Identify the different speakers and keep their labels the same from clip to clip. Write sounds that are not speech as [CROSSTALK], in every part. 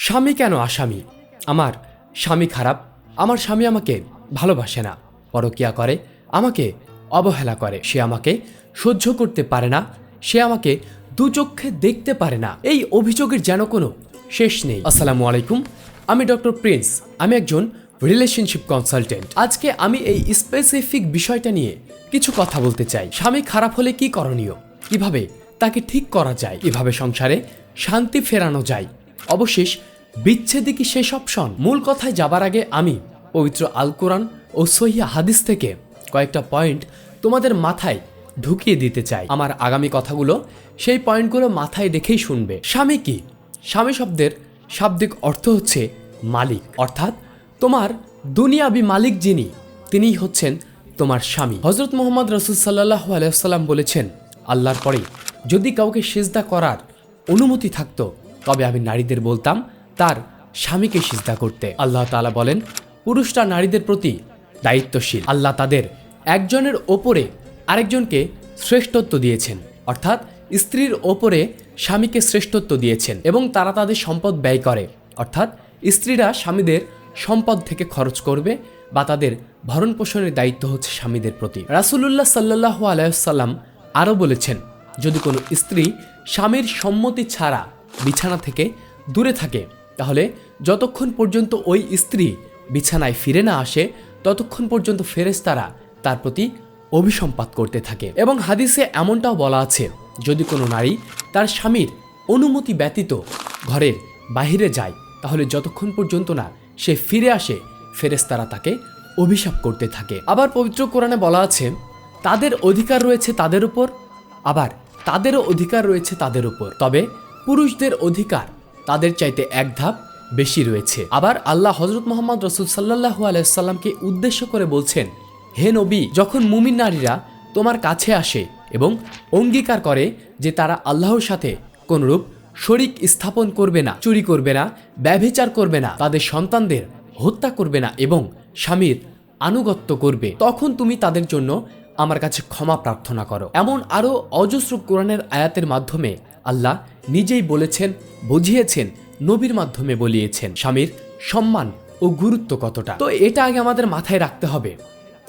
Speaker 1: স্বামী কেন আসামি? আমার স্বামী খারাপ, আমার স্বামী আমাকে ভালোবাসে না। পরকিয়া করে, আমাকে অবহেলা করে। সে আমাকে সহ্য করতে পারে না, সে আমাকে দু চক্ষে দেখতে পারে না। এই অভিযোগের যেন কোনো শেষ নেই। আসসালামু আলাইকুম, আমি ডক্টর প্রিন্স। আমি একজন রিলেশনশিপ কনসালটেন্ট। আজকে আমি এই স্পেসিফিক বিষয়টা নিয়ে কিছু কথা বলতে চাই। স্বামী খারাপ হলে কি করণীয়? কীভাবে তাকে ঠিক করা যায়? কীভাবে সংসারে শান্তি ফেরানো যায়? অবশেষ বিচ্ছেদে কি শেষ অপশন? মূল কথায় যাবার আগে আমি, পবিত্র আল কোরআন ও সহিয়া হাদিস থেকে কয়েকটা পয়েন্ট তোমাদের মাথায় ঢুকিয়ে দিতে চাই। আমার আগামী কথাগুলো সেই পয়েন্টগুলো মাথায় রেখেই শুনবে। স্বামী কি? স্বামী শব্দের শাব্দিক অর্থ হচ্ছে মালিক। অর্থাৎ তোমার দুনিয়াবি মালিক যিনি, তিনিই হচ্ছেন তোমার স্বামী। হজরত মোহাম্মদ রসুল সাল্লাহ আলাইসাল্লাম বলেছেন, আল্লাহর পরে যদি কাউকে সেজদা করার অনুমতি থাকতো, তবে আমি নারীদের বলতাম তার স্বামীকে সিজদা করতে। আল্লাহ তাআলা বলেন, পুরুষরা নারীদের প্রতি দায়িত্বশীল। আল্লাহ তাদের একজনের ওপরে আরেকজনকে শ্রেষ্ঠত্ব দিয়েছেন। অর্থাৎ স্ত্রীর ওপরে স্বামীকে শ্রেষ্ঠত্ব দিয়েছেন এবং তারা তাদের সম্পদ ব্যয় করে। অর্থাৎ স্ত্রীরা স্বামীদের সম্পদ থেকে খরচ করবে বা তাদের ভরণ পোষণের দায়িত্ব হচ্ছে স্বামীদের প্রতি। রাসুলুল্লাহ সাল্লাহ আলাইসাল্লাম আরও বলেছেন, যদি কোনো স্ত্রী স্বামীর সম্মতি ছাড়া বিছানা থেকে দূরে থাকে তাহলে যতক্ষণ পর্যন্ত ওই স্ত্রী বিছানায় ফিরে না আসে, ততক্ষণ পর্যন্ত ফেরেশতারা তার প্রতি অভিসম্পাত করতে থাকে। এবং হাদিসে এমনটাও বলা আছে, যদি কোনো নারী তার স্বামীর অনুমতি ব্যতীত ঘরের বাহিরে যায়, তাহলে যতক্ষণ পর্যন্ত না সে ফিরে আসে, ফেরেশতারা তাকে অভিশাপ করতে থাকে। আবার পবিত্র কোরআনে বলা আছে, তাদের অধিকার রয়েছে তাদের উপর, আবার তাদেরও অধিকার রয়েছে তাদের উপর। তবে পুরুষদের অধিকার তাদের চাইতে এক ধাপ বেশি রয়েছে। আবার আল্লাহ হজরত মোহাম্মদ রসুল সাল্লাহু আলাইসাল্লামকে উদ্দেশ্য করে বলছেন, হে নবী, যখন মুমিন নারীরা তোমার কাছে আসে এবং অঙ্গীকার করে যে তারা আল্লাহর সাথে কোনরূপ শরিক স্থাপন করবে না, চুরি করবে না, ব্যভিচার করবে না, তাদের সন্তানদের হত্যা করবে না এবং স্বামীর আনুগত্য করবে, তখন তুমি তাদের জন্য আমার কাছে ক্ষমা প্রার্থনা করো। এমন আরও অজস্র কোরআনের আয়াতের মাধ্যমে আল্লাহ নিজেই বলেছেন, বুঝিয়েছেন, নবীর মাধ্যমে বলিয়েছেন, স্বামীর সম্মান ও গুরুত্ব কতটা। তো এটা আগে আমাদের মাথায় রাখতে হবে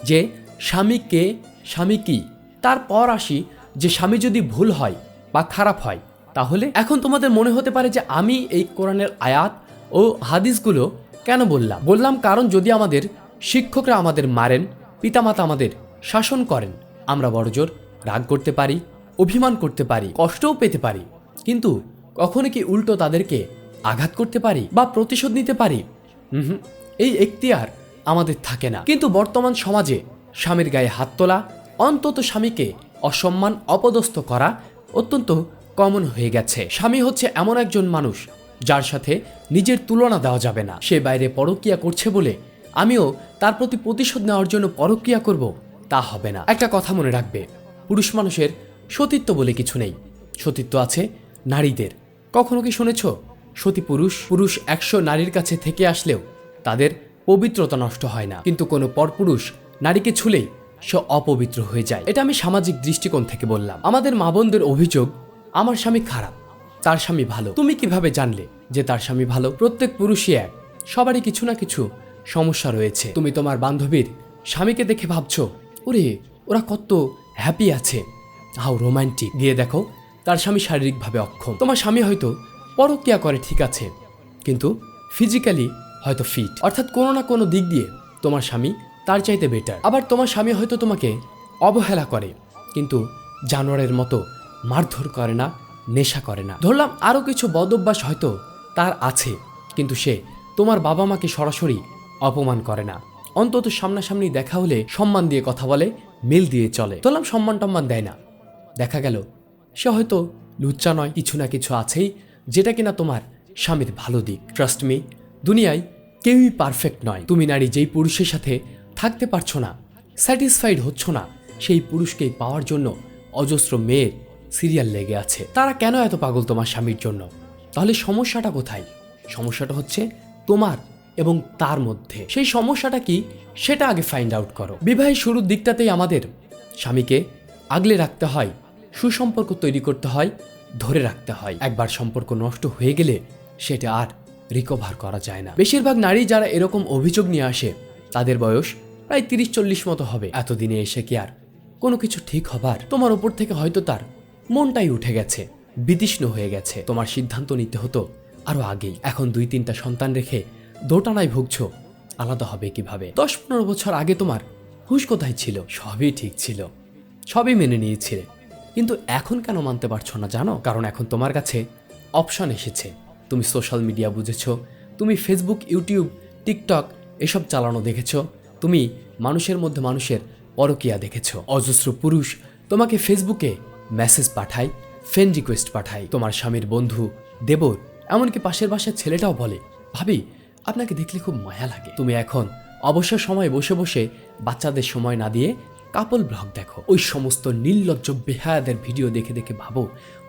Speaker 1: যে স্বামীকে স্বামী কি। তারপর আসি যে স্বামী যদি ভুল হয় বা খারাপ হয়, তাহলে? এখন তোমাদের মনে হতে পারে যে আমি এই কোরআনের আয়াত ও হাদিসগুলো কেন বললাম? বললাম কারণ যদি আমাদের শিক্ষকরা আমাদের মারেন, পিতামাতা আমাদের শাসন করেন। আমরা বড়জোর, রাগ করতে পারি, অভিমান করতে পারি, কষ্টও পেতে পারি। কিন্তু কখনো কি উল্টো তাদেরকে আঘাত করতে পারি বা প্রতিশোধ নিতে পারি? হুম, এই এখতিয়ার আমাদের থাকে না। কিন্তু বর্তমান সমাজে স্বামীর গায়ে হাত তোলা, অন্তত স্বামীকে অসম্মান, অপদস্থ করা অত্যন্ত কমন হয়ে গেছে। স্বামী হচ্ছে এমন একজন মানুষ যার সাথে নিজের তুলনা দেওয়া যাবে না। সে বাইরে পরক্রিয়া করছে বলে আমিও তার প্রতি প্রতিশোধ নেওয়ার জন্য পরক্রিয়া করব। তা হবে না। একটা কথা মনে রাখবে, পুরুষ মানুষের সতীত্ব বলে কিছু নেই। সতীত্ব আছে নারীদের। কখনো কি শুনেছ? সতী পুরুষ পুরুষ একশো নারীর কাছে থেকে আসলেও তাদের পবিত্রতা নষ্ট হয় না। কিন্তু কোনো পরপুরুষ নারীকে ছুলেই সে অপবিত্র হয়ে যায়। এটা আমি সামাজিক দৃষ্টিকোণ থেকে বললাম। আমাদের মা বোনদের অভিযোগ, আমার স্বামী খারাপ, তার স্বামী ভালো। তুমি কীভাবে জানলে যে তার স্বামী ভালো? প্রত্যেক পুরুষই এক। সবারই কিছু না কিছু সমস্যা রয়েছে। তুমি তোমার বান্ধবীর স্বামীকে দেখে ভাবছ ওরে, ওরা কত হ্যাপি আছে। হাউ রোমান্টিক গিয়ে দেখো, তার স্বামী শারীরিকভাবে অক্ষম। তোমার স্বামী হয়তো পরক্রিয়া করে, ঠিক আছে। কিন্তু ফিজিক্যালি হয়তো ফিট অর্থাৎ কোনো না কোনো দিক দিয়ে তোমার স্বামী তার চাইতে বেটার আবার তোমার স্বামী হয়তো তোমাকে অবহেলা করে, কিন্তু জানোয়ারের মতো মারধর করে না, নেশা করে না। ধরলাম আরও কিছু বদ অভ্যাস হয়তো তার আছে, কিন্তু সে তোমার বাবা মাকে সরাসরি অপমান করে না। অন্তত সামনাসামনি দেখা হলে সম্মান দিয়ে কথা বলে, মেল দিয়ে চলে। ধরলাম সম্মান টম্মান দেয় না। দেখা গেল, সে হয়তো লুচ্চা নয়, কিছু না কিছু আছেই, যেটা কিনা তোমার স্বামীর ভালো দিক। ট্রাস্ট মি দুনিয়ায় কেউই পারফেক্ট নয়। তুমি নারী যেই পুরুষের সাথে থাকতে পারছ না স্যাটিসফাইড হচ্ছ না, সেই পুরুষকে পাওয়ার জন্য অজস্র মেয়ের সিরিয়াল লেগে আছে। তারা কেন এত পাগল তোমার স্বামীর জন্য? তাহলে সমস্যাটা কোথায়? সমস্যাটা হচ্ছে তোমার এবং তার মধ্যে। সেই সমস্যাটা কি? সেটা আগে ফাইন্ড আউট করো। বিবাহের শুরুর দিকটাতেই আমাদের স্বামীকে আগলে রাখতে হয়, সুসম্পর্ক তৈরি করতে হয়, ধরে রাখতে হয়। একবার সম্পর্ক নষ্ট হয়ে গেলে সেটা আর রিকভার করা যায় না। বেশিরভাগ নারী যারা এরকম অভিযোগ নিয়ে আসে, তাদের বয়স প্রায় তিরিশ চল্লিশ মতো হবে। এতদিনে এসে কি আর কোনো কিছু ঠিক হবার? তোমার উপর থেকে হয়তো তার মনটাই উঠে গেছে, বিতৃষ্ণ হয়ে গেছে। তোমার সিদ্ধান্ত নিতে হতো আরও আগেই। এখন দুই তিনটা সন্তান রেখে দোটানায় ভুগছো। আলাদা হবে কীভাবে? দশ পনেরো বছর আগে তোমার হুশ কোথায় ছিল? সবই ঠিক ছিল। সবই মেনে নিয়েছিলে কিন্তু এখন কেন মানতে পারছ না জানো? কারণ এখন তোমার কাছে অপশন এসেছে। তুমি সোশ্যাল মিডিয়া বুঝেছ। তুমি ফেসবুক, ইউটিউব, টিকটক এসব চালানো দেখেছ। তুমি মানুষের মধ্যে মানুষের পরকিয়া দেখেছ। অজস্র পুরুষ তোমাকে ফেসবুকে মেসেজ পাঠায় ফ্রেন্ড রিকোয়েস্ট পাঠায়। তোমার স্বামীর বন্ধু দেবর, এমনকি পাশের বাসার ছেলেটাও বলে, ভাবি আপনাকে দেখলে খুব মায়া লাগে। তুমি এখন অবসর সময় বসে বসে বাচ্চাদের সময় না দিয়ে কাপল ব্লগ দেখো। ওই সমস্ত নির্লজ্জ বেহায়াদের ভিডিও দেখে দেখে ভাবো,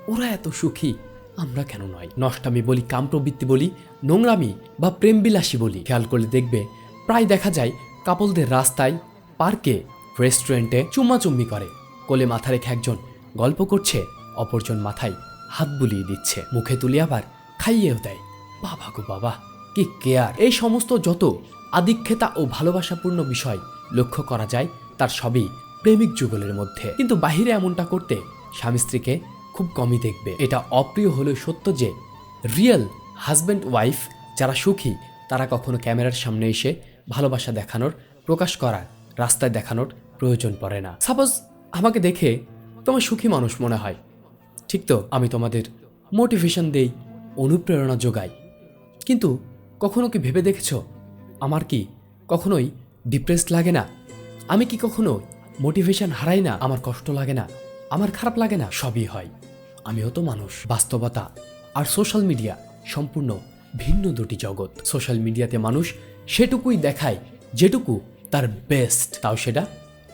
Speaker 1: ওরা এত সুখী, আমরা কেন নয়? নষ্টামি বলি কাম প্রবৃত্তি বলি, নোংরামি বা প্রেমবিলাসী বলি। খেয়াল করলে দেখবে, প্রায় দেখা যায় কাপলদের রাস্তায়, পার্কে, রেস্টুরেন্টে চুম্মাচুম্মি করে। কোলে মাথা রেখে একজন গল্প করছে, অপরজন মাথায় হাত বুলিয়ে দিচ্ছে। মুখে তুলে আবার খাইয়েও দেয়। বাবা গো বাবা। কি কেয়ার? এই সমস্ত যত আদিক্ষেতা ও ভালোবাসাপূর্ণ বিষয় লক্ষ্য করা যায়, তার সবই প্রেমিক যুগলের মধ্যে। কিন্তু বাহিরে এমনটা করতে স্বামী স্ত্রীকে খুব কমই দেখবে। এটা অপ্রিয় হলেও সত্য যে, রিয়েল হাজব্যান্ড ওয়াইফ যারা সুখী, তারা কখনো ক্যামেরার সামনে এসে ভালোবাসা দেখানোর, প্রকাশ করার রাস্তায় দেখানোর প্রয়োজন পড়ে না। সাপোজ আমাকে দেখে তোমার সুখী মানুষ মনে হয়। ঠিক তো, আমি তোমাদের মোটিভেশন দেই, অনুপ্রেরণা যোগাই। কিন্তু কখনো কি ভেবে দেখেছ? আমার কি কখনোই ডিপ্রেসড লাগে না? আমি কি কখনো মোটিভেশন হারাই না? আমার কষ্ট লাগে না? আমার খারাপ লাগে না? সবই হয়। আমিও তো মানুষ, বাস্তবতা আর সোশ্যাল মিডিয়া সম্পূর্ণ ভিন্ন দুটি জগৎ। সোশ্যাল মিডিয়াতে মানুষ সেটুকুই দেখায় যেটুকু তার বেস্ট তাও সেটা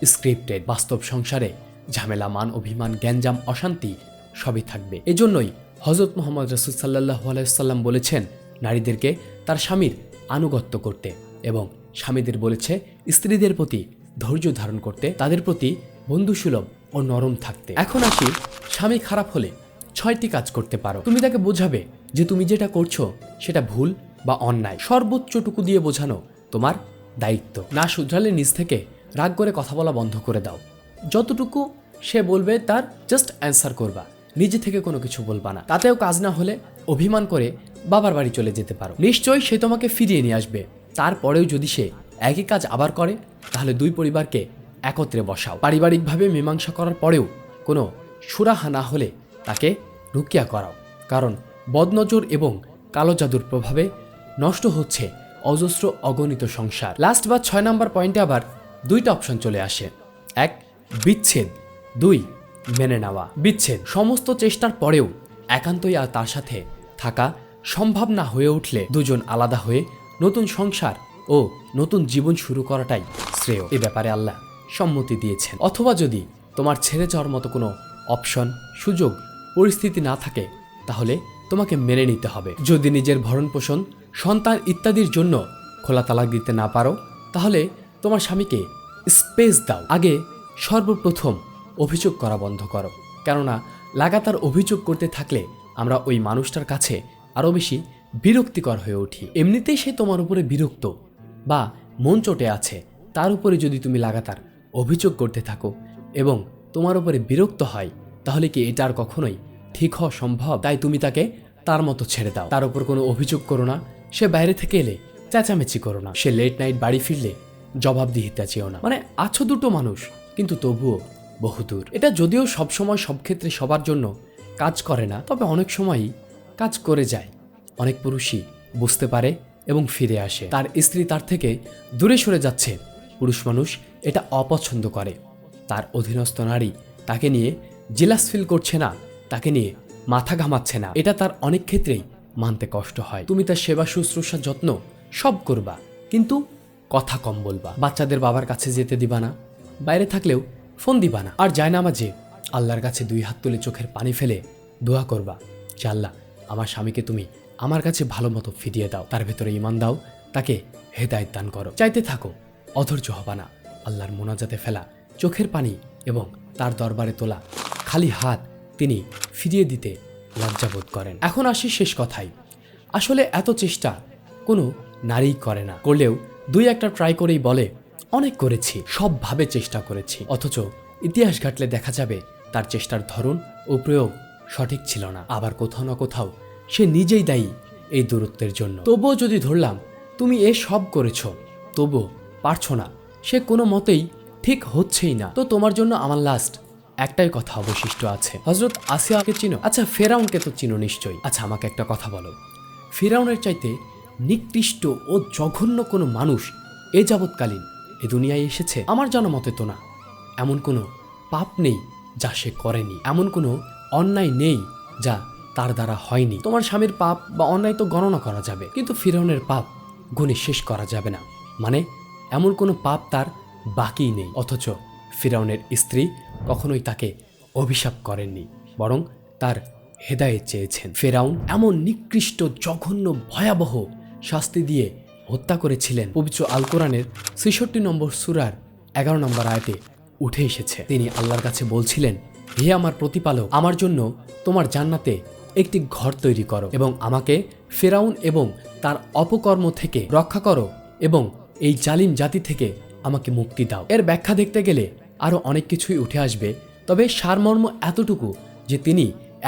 Speaker 1: স্ক্রিপ্টেড বাস্তব সংসারে ঝামেলা, মান, অভিমান, গ্যাঞ্জাম, অশান্তি সবই থাকবে। এজন্যই হজরত মোহাম্মদ রসুল সাল্লাহ আলাইসাল্লাম বলেছেন নারীদেরকে তার স্বামীর আনুগত্য করতে এবং স্বামীদের বলেছে, স্ত্রীদের প্রতি ধৈর্য ধারণ করতে, তাদের প্রতি বন্ধুসুলভ ও নরম থাকতে। এখন আসি, স্বামী খারাপ হলে ছয়টি কাজ করতে পারো। তুমি তাকে বোঝাবে যে তুমি যেটা করছ সেটা ভুল বা অন্যায়। সর্বোচ্চটুকু দিয়ে বোঝানো তোমার দায়িত্ব। না শুধরালে নিজ থেকে রাগ করে কথা বলা বন্ধ করে দাও। যতটুকু সে বলবে তার জাস্ট অ্যান্সার করবা। নিজে থেকে কোনো কিছু বলবা না। তাতেও কাজ না হলে অভিমান করে বাবার বাড়ি চলে যেতে পারো। নিশ্চয়ই সে তোমাকে ফিরিয়ে নিয়ে আসবে। তারপরেও যদি সে একই কাজ আবার করে, তাহলে দুই পরিবারকে একত্রে বসাও। পারিবারিকভাবে মীমাংসা করার পরেও কোনো সুরাহা না হলে তাকে রুকিয়া করাও। কারণ বদনজর এবং কালো জাদুর প্রভাবে নষ্ট হচ্ছে অজস্র অগণিত সংসার। লাস্ট বা ছয় নম্বর পয়েন্টে আবার দুইটা অপশন চলে আসে। এক, বিচ্ছেদ। দুই মেনে নেওয়া। বিচ্ছেদ। সমস্ত চেষ্টার পরেও একান্তই আর তার সাথে থাকা সম্ভব না হয়ে উঠলে দুজন আলাদা হয়ে নতুন সংসার ও নতুন জীবন শুরু করাটাই শ্রেয়। এ ব্যাপারে আল্লাহ সম্মতি দিয়েছেন। অথবা যদি তোমার ছেড়ে যাওয়ার মতো কোনো অপশন, সুযোগ, পরিস্থিতি না থাকে, তাহলে তোমাকে মেনে নিতে হবে। যদি নিজের ভরণ পোষণ সন্তান ইত্যাদির জন্য খোলা তালাক দিতে না পারো, তাহলে তোমার স্বামীকে স্পেস দাও। আগে সর্বপ্রথম অভিযোগ করা বন্ধ করো। কেননা, লাগাতার অভিযোগ করতে থাকলে আমরা ওই মানুষটার কাছে আরও বেশি বিরক্তিকর হয়ে উঠি। এমনিতেই সে তোমার উপরে বিরক্ত বা মন চটে আছে, তার উপরে যদি তুমি লাগাতার অভিযোগ করতে থাকো এবং তোমার উপরে বিরক্ত হয়, তাহলে কি এটা আর কখনোই ঠিক হওয়া সম্ভব? তাই তুমি তাকে তার মতো ছেড়ে দাও। তার উপর কোনো অভিযোগ করো না। সে বাইরে থেকে এলে চেঁচামেচি করো না। সে লেট নাইট বাড়ি ফিরলে জবাব দিতে চেয়েও না। মানে আছো দুটো মানুষ, কিন্তু তবুও বহুদূর এটা যদিও সবসময় সব ক্ষেত্রে সবার জন্য কাজ করে না, তবে অনেক সময়ই কাজ করে যায়। অনেক পুরুষই বুঝতে পারে এবং ফিরে আসে। তার স্ত্রী তার থেকে দূরে সরে যাচ্ছে। পুরুষ মানুষ এটা অপছন্দ করে। তার অধীনস্থ নারী তাকে নিয়ে জেলাস ফিল করছে না, তাকে নিয়ে মাথা ঘামাচ্ছে না। এটা তার অনেক ক্ষেত্রেই মানতে কষ্ট হয়। তুমি তার সেবা, শুশ্রূষা, যত্ন সব করবা, কিন্তু কথা কম বলবা। বাচ্চাদের বাবার কাছে যেতে দিবা না। বাইরে থাকলেও ফোন দিবা না। আর যায় না যে আল্লাহর কাছে দুই হাত তুলে চোখের পানি ফেলে দোয়া করবা, যে আল্লাহ, আমার স্বামীকে তুমি আমার কাছে ভালো মতো ফিরিয়ে দাও। তার ভেতরে ইমান দাও, তাকে হেদায়ত দান করো। চাইতে থাকো, অধৈর্য হবা না। আল্লাহর মোনাজাতে ফেলা, চোখের পানি এবং তার দরবারে তোলা খালি হাত তিনি ফিরিয়ে দিতে লজ্জাবোধ করেন। এখন আসি শেষ কথাই আসলে এত চেষ্টা কোনো নারী করে না। করলেও দুই একটা ট্রাই করেই বলে অনেক করেছি, সবভাবে চেষ্টা করেছি। অথচ ইতিহাস ঘাটলে দেখা যাবে তার চেষ্টার ধরন ও প্রয়োগ সঠিক ছিল না। আবার কোথাও না কোথাও সে নিজেই দায়ী এই দূরত্বের জন্য। তবুও যদি ধরলাম, তুমি এ সব করেছ, তবুও পারছ না। সে কোনো মতেই ঠিক হচ্ছেই না। তো তোমার জন্য আমার লাস্ট একটাই কথা অবশিষ্ট আছে। হজরত আসিয়াকে চিনো? আচ্ছা ফেরাউনকে তো চিনো নিশ্চয়ই। আচ্ছা আমাকে একটা কথা বলো। ফেরাউনের চাইতে নিকৃষ্ট ও জঘন্য কোনো মানুষ এ যাবৎকালীন এ দুনিয়ায় এসেছে আমার জানা মতে তো না। এমন কোনো পাপ নেই যা সে করেনি। এমন কোনো অন্যায় নেই যা তার দ্বারা হয়নি। তোমার স্বামীর পাপ বা অন্যায় তো গণনা করা যাবে, কিন্তু ফিরাউনের পাপ গুণে শেষ করা যাবে না। মানে এমন কোনো পাপ তার বাকি নেই, অথচ ফিরাউনের স্ত্রী কখনোই তাকে অভিশাপ করেননি, বরং তার হেদায়েত চেয়েছেন। ফেরাউন এমন নিকৃষ্ট, জঘন্য, ভয়াবহ শাস্তি দিয়ে হত্যা করেছিলেন। পবিত্র আল কোরআনের ছেষট্টি নম্বর সুরার এগারো নম্বর আয়তে উঠে এসেছে। তিনি আল্লাহর কাছে বলছিলেন, হে আমার প্রতিপালক, আমার জন্য তোমার জান্নাতে একটি ঘর তৈরি করো এবং আমাকে ফেরাউন এবং তার অপকর্ম থেকে রক্ষা করো এবং এই জালিম জাতি থেকে আমাকে মুক্তি দাও। এর ব্যাখ্যা দেখতে গেলে আরও অনেক কিছুই উঠে আসবে, তবে সারমর্ম এতটুকু যে তিনি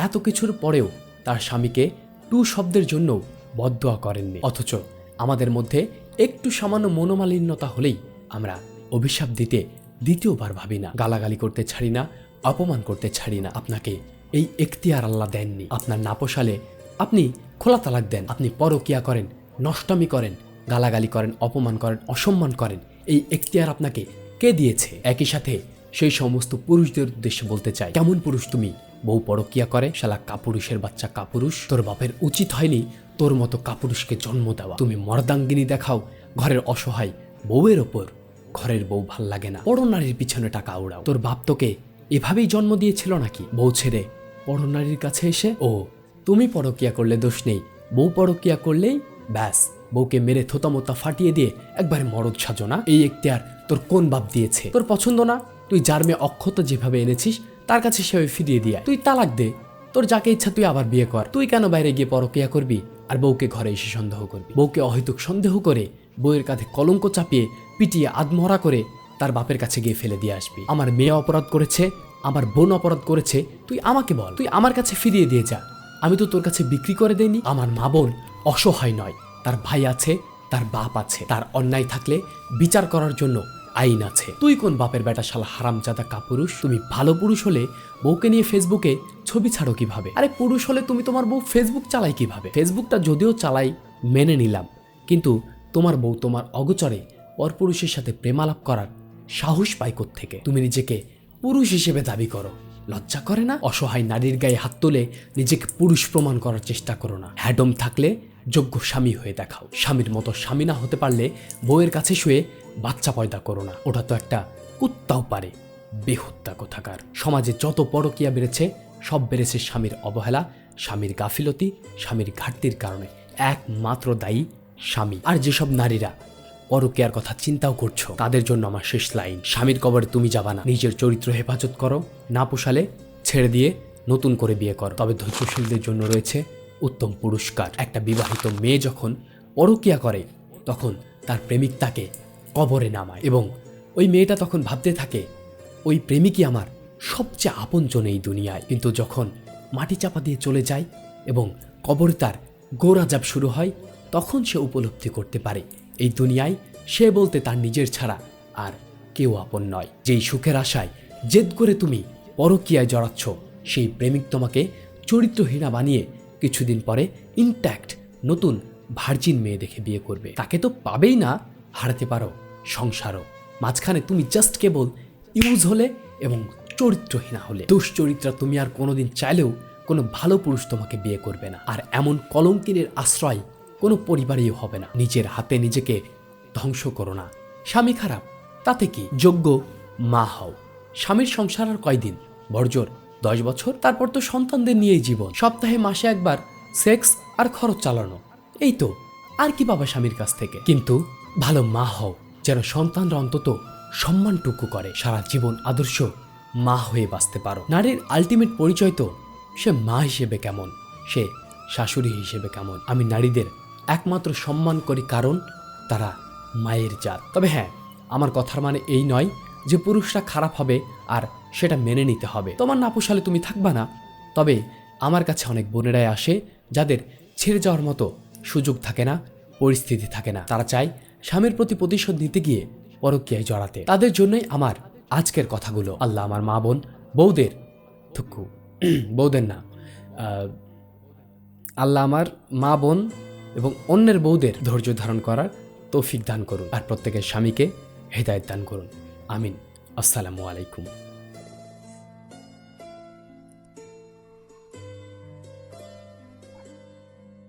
Speaker 1: এত কিছুর পরেও তার স্বামীকে টু শব্দের জন্য বদোয়া করেননি। অথচ আমাদের মধ্যে একটু সামান্য মনোমালিন্যতা হলেই আমরা অভিশাপ দিতে দ্বিতীয়বার ভাবি না, গালাগালি করতে ছাড়ি না, অপমান করতে ছাড়ি না। আপনাকে এই এখতিয়ার আল্লাহ দেননি। আপনার না পোষালে আপনি খোলা তালাক দেন, আপনি পরকিয়া করেন, নষ্টামি করেন, গালাগালি করেন, অপমান করেন, অসম্মান করেন। এই এখতিয়ার আপনাকে কে দিয়েছে? একই সাথে সেই সমস্ত পুরুষদের উদ্দেশ্যে বলতে চাই, কেমন পুরুষ তুমি? বউ পরকিয়া করে, শালা কাপুরুষের বাচ্চা কাপুরুষ। তোর বাপের উচিত হয়নি তোর মতো কাপুরুষকে জন্ম দেওয়া। তুমি মর্দাঙ্গিনী দেখাও, ঘরের অসহায় বউয়ের ওপর। ঘরের বউ ভালো লাগে না। বড় নারীর পিছনে টাকা উড়াও। তোর বাপ তোকে এভাবেই জন্ম দিয়েছিল নাকি? বউ ছেড়ে বড় নারীর কাছে এসে, ও, তুমি পরকিয়া করলে দোষ নেই। বউ পরকিয়া করলেই ব্যাস, বউকে মেরে থোতামোতা ফাটিয়ে দিয়ে একবারে মরদ সাজো না। এই এখতিয়ার তোর কোন বাপ দিয়েছে? তোর পছন্দ না? তুই যার মেয়ে অক্ষত যেভাবে এনেছিস, তার কাছে সেভাবে ফিরিয়ে দিয়ে তুই তালাক দে। তোর যাকে ইচ্ছা তুই আবার বিয়ে কর। তুই কেন বাইরে গিয়ে পরকিয়া করবি? আর বউকে ঘরে এসে সন্দেহ করবি। বউকে অহেতুক সন্দেহ করে বউয়ের কাঁধে কলঙ্ক চাপিয়ে পিটিয়ে আদমহরা করে তার বাপের কাছে গিয়ে ফেলে দিয়ে আসবি। আমার মেয়ে অপরাধ করেছে, আমার বোন অপরাধ করেছে, তুই আমাকে বল। তুই আমার কাছে ফিরিয়ে দিয়ে যা। আমি তো তোর কাছে বিক্রি করে দেইনি। আমার মা বোন অসহায় নয়। তার ভাই আছে, তার বাপ আছে। তার অন্যায় থাকলে বিচার করার জন্য আইন আছে। তুই কোন বাপের বেটা শালা হারামজাদা কাপুরুষ? তুমি ভালো পুরুষ হলে বউকে নিয়ে ফেসবুকে ছবি ছাড়ো কীভাবে? আরে পুরুষ হলে তুমি তোমার বউ ফেসবুক চালাই কীভাবে? ফেসবুকটা যদিও চালাই, মেনে নিলাম। কিন্তু তোমার বউ তোমার অগোচরে পরপুরুষের সাথে প্রেমালাপ করার সাহস পাই থেকে তুমি নিজেকে পুরুষ হিসেবে দাবি করো। লজ্জা করে না? অসহায় নারীর গায়ে হাত তুলে নিজেকে পুরুষ প্রমাণ করার চেষ্টা করো না। হ্যাডম থাকলে যোগ্য স্বামী হয়ে দেখাও। স্বামীর মতো স্বামী না হতে পারলে বউয়ের কাছে শুয়ে বাচ্চা পয়দা করো না। ওটা তো একটা কুত্তাও পারে বেহত্যা কোথাকার। সমাজে যত পরকিয়া বেড়েছে, সব বেড়েছে স্বামীর অবহেলা, স্বামীর গাফিলতি, স্বামীর ঘাটতির কারণে। একমাত্র দায়ী স্বামী। আর যেসব নারীরা পরকিয়ার কথা চিন্তাও করছ, তাদের জন্য আমার শেষ লাইন। স্বামীর কবরে তুমি যাবা না। নিজের চরিত্র হেফাজত করো, না পোষালে ছেড়ে দিয়ে নতুন করে বিয়ে করো। তবে ধৈর্যশীলদের জন্য রয়েছে উত্তম পুরস্কার। একটা বিবাহিত মেয়ে যখন পরকিয়া করে, তখন তার প্রেমিক তাকে কবরে নামায়। এবং ওই মেয়েটা তখন ভাবতে থাকে, ওই প্রেমিকই আমার সবচেয়ে আপনজন এই দুনিয়ায়। কিন্তু যখন মাটি চাপা দিয়ে চলে যায় এবং কবর তার গোরাজাব শুরু হয়, তখন সে উপলব্ধি করতে পারে, এই দুনিয়ায় সে বলতে তার নিজের ছাড়া আর কেউ আপন নয়। যেই সুখের আশায় জেদ করে তুমি পরকিয়ায় জড়াচ্ছ, সেই প্রেমিক তোমাকে চরিত্রহীনা বানিয়ে কিছুদিন পরে ইনট্যাক্ট নতুন ভার্জিন মেয়ে দেখে বিয়ে করবে। তাকে তো পাবেই না হারাতে পারো, সংসারও। মাঝখানে তুমি জাস্ট কেবল ইউজ হলে এবং চরিত্রহীনা হলে। দুশ্চরিত্রা তুমি আর কোনোদিন চাইলেও কোনো ভালো পুরুষ তোমাকে বিয়ে করবে না। আর এমন কলঙ্কিনের আশ্রয় কোনো পরিবারেই হবে না। নিজের হাতে নিজেকে ধ্বংস করো না। স্বামী খারাপ, তাতে কি? যোগ্য মা হও। স্বামীর সংসার আর কয়দিন? বর্জর দশ বছর, তারপর তো সন্তানদের নিয়েই জীবন। সপ্তাহে মাসে একবার সেক্স আর খরচ চালানো। এই তো, আর কি পাবা স্বামীর কাছ থেকে? কিন্তু ভালো মা হও, যেন সন্তানরা অন্তত সম্মানটুকু করে, সারা জীবন আদর্শ মা হয়ে বাঁচতে পারো। নারীর আলটিমেট পরিচয় তো, সে মা হিসেবে কেমন, সে শাশুড়ি হিসেবে কেমন। আমি নারীদের একমাত্র সম্মান করি কারণ তারা মায়ের জাত। তবে হ্যাঁ আমার কথার মানে এই নয় যে পুরুষরা খারাপ হবে আর সেটা মেনে নিতে হবে। তোমার না পোষালে তুমি থাকবা না, তবে আমার কাছে অনেক বোনেরাই আসে, যাদের ছেড়ে যাওয়ার মতো সুযোগ থাকে না, পরিস্থিতি থাকে না। তারা চায় স্বামীর প্রতি প্রতিশোধ নিতে গিয়ে পরকীয়ায় জড়াতে। তাদের জন্যই আমার আজকের কথাগুলো। আল্লাহ আমার মা বোন বৌদের থুকু। [CLEARS THROAT] বৌদের না আল্লাহ আমার মা বোন এবং অন্যের বৌদের ধৈর্য ধারণ করার তৌফিক দান করুন আর প্রত্যেকের স্বামীকে হেদায়ত দান করুন। আমিন। আসসালামু আলাইকুম।